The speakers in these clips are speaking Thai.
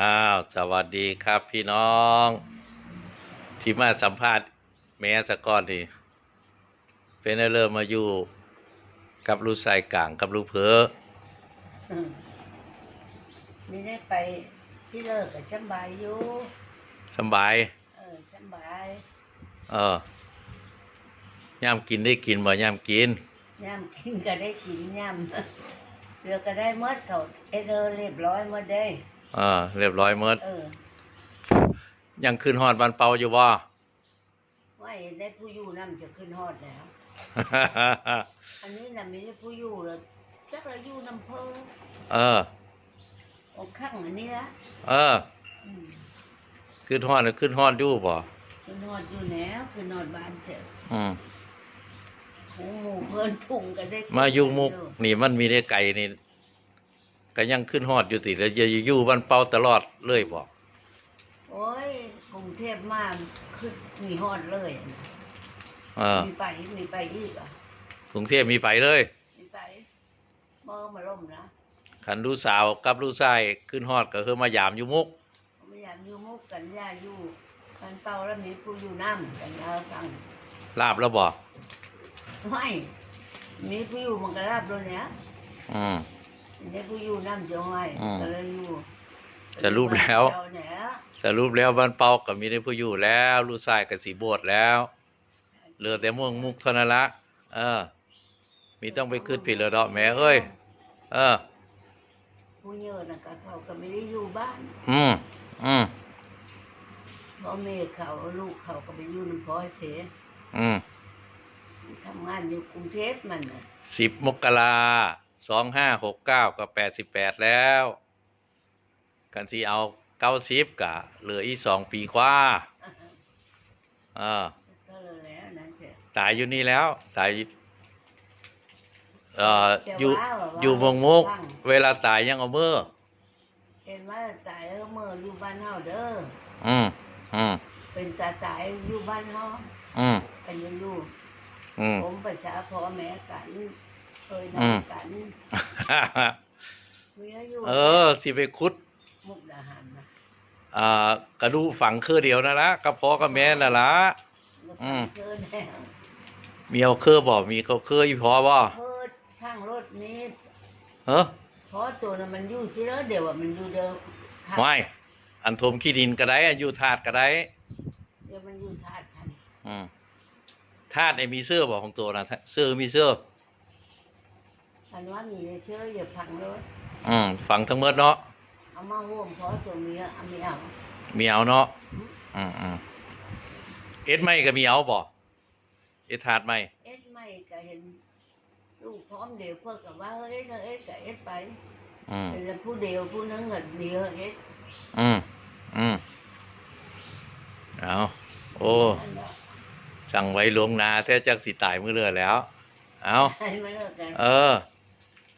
อ้าวสวัสดีครับพี่น้อง ที่มาสัมภาษณ์แม่สะก้อนนี่เป็นได้เริ่มมาอยู่กับลูกชายกลางกับลูกเพออืมไม่ได้ไปที่เลิกกับสำบายอยู่สำบาย เออสำบาย เออย่ามกินได้กินบ่ย่ามกินย่ำกินก็ได้กินย่ำเรือก็ได้หมดเขาเอเดอเรียบร้อยหมดได้เออเรียบร้อยหมดเออยังขึ้นฮอดบันเปาอยู่บ่ว่าได้ผู้อยู่น้ำจะขึ้นฮอดแล้ว อันนี้น่ะไม่ได้ผู้อยู่แล้วจักเราอยู่น้ำเพอเออ ออกข้างอันนี้ละเออ อืมขึ้นฮอดน่ะขึ้นฮอดอยู่บ่ขึ้นฮอดอยู่แล้วขึ้นฮอดบ้านเถอะอืมหูหมูเพื่อนพุ่งก็ได้มาอยู่มุก นี่มันมีได้ไก่นี่ ก็ยังขึ้นฮอดอยู่ติแล้วจะอยู่บ้านเปาตลอดเลยบ่โอ้ยกรุงเทพมาขึ้นมีฮอดเลยอะนะเออมีไปมีไปอีกอะกรุงเทพมีไปเลยมีไปเมื่อมาล่มนะขันลูกสาวกับลูกชายขึ้นฮอดก็คือมายามอยู่มุกไม่อยากอยู่มุกกันย่าอยู่กันเป่าแล้วมีผู้อยู่น้ำกันเราฟังลาบแล้วบ่ไม่มีผู้อยู่มันก็รับด้วยเนี้ยอืม มีผู้อยู่น้ำจะห้อยอืม ก็เลยอยู่จะรูปแล้วเจ้าเนี่ยสรุปแล้วบ้านเปาก็มีได้ผู้อยู่แล้วลูกชายก็สีบวชแล้วเหลือแต่ม่วงมุกเท่านั้นละเออ มีต้องไปขึ้นผิดแล้วดอกแม่เอ้ยเออ ผู้เยอะนะก็เขาก็ไม่ได้อยู่บ้านอืมอืมพ่อแม่เขาลูกเขาก็ไปอยู่น้ำพ่อเสียอืมทำงานอยู่กรุงเทพมันน่ะสิบมกรา สองห้าหกเก้าก็แปดสิบแปดแล้ว กันสิเอาเก้าสิบกะเหลืออีกสองปีกว่าเออก็เลยแล้วนั่นเถอะตายอยู่นี่แล้ว ตายอยู่เอ่อแต่อยู่ว่าแบบว่าอยู่เมืองมุกฟังเวลาตายยังเอามือเห็นว่าตายเออเมื่ออยู่บ้านเฮาเด้ออืมอืมเป็นตาตายอยู่บ้านเฮาอืมกันอยู่อยู่อืม ผมประชาพ่อแม่กัน เคยอืมนำกันมีอายุเออสิไปคุดมุกดาหารนะอ่ากระดูกฝังคือเดียวนั่นละกระเพาะกับแม่นั่นละ อืมเกินแล้วมีเอาคือบ่มีเขาคืออีพอบ่เพิ่นช่างรถนี้เออเพราะตัวนั้นมันอยู่ที่เด้อเดี๋ยวอะมันอยู่เดิมไม่อันทมขี้ดินก็ได้อันอยู่ธาตุก็ได้ เดี๋ยวมันอยู่ธาตุทันอืมธาตุไอ้มีเสื้อบ่ของตัวนะเสื้อมีเสื้อ อันว่ามีเชื้ออย่าพังเลยอืมฝังทั้งหมดเนาะเอามาห่วมเพราะตัวเมียเอาไม่เอามีเอาเนาะอืมอืมเอ็ดไม่ก็มีเอาบ่เอ็ดธาตุไม่เอ็ดไม่ก็เห็นลูกพร้อมเดียวเพื่อกับว่าเฮ้ยเธอเอ็ดก็เอ็ดไปอืมเป็นผู้เดียวผู้นึงเงินเดียวเอ็ดอืมอืมเอาโอ้นั่นแหละสั่งไว้ลวงหนาแท้จักสิตายมือเรือแล้ว เอาให้มาเลิกกัน เออ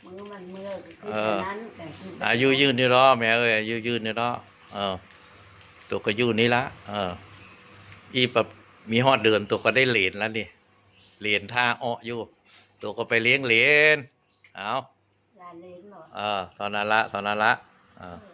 มือมันมือก็คือเออนั้นแต่คืออายุยืนนี่เนาะแม่เอ้ยอายุยืนนี่เนาะเออ ตัวก็อยู่นี่ละเออ อีปะมีฮอดเดือนตัวก็ได้เหรียญแล้วนี่เหรียญท่าอ้ออยู่ ตัวก็ไปเลี้ยงเหรียญเอาลาเลนหรอเออตอนนั้นละตอนนั้นละเออเออ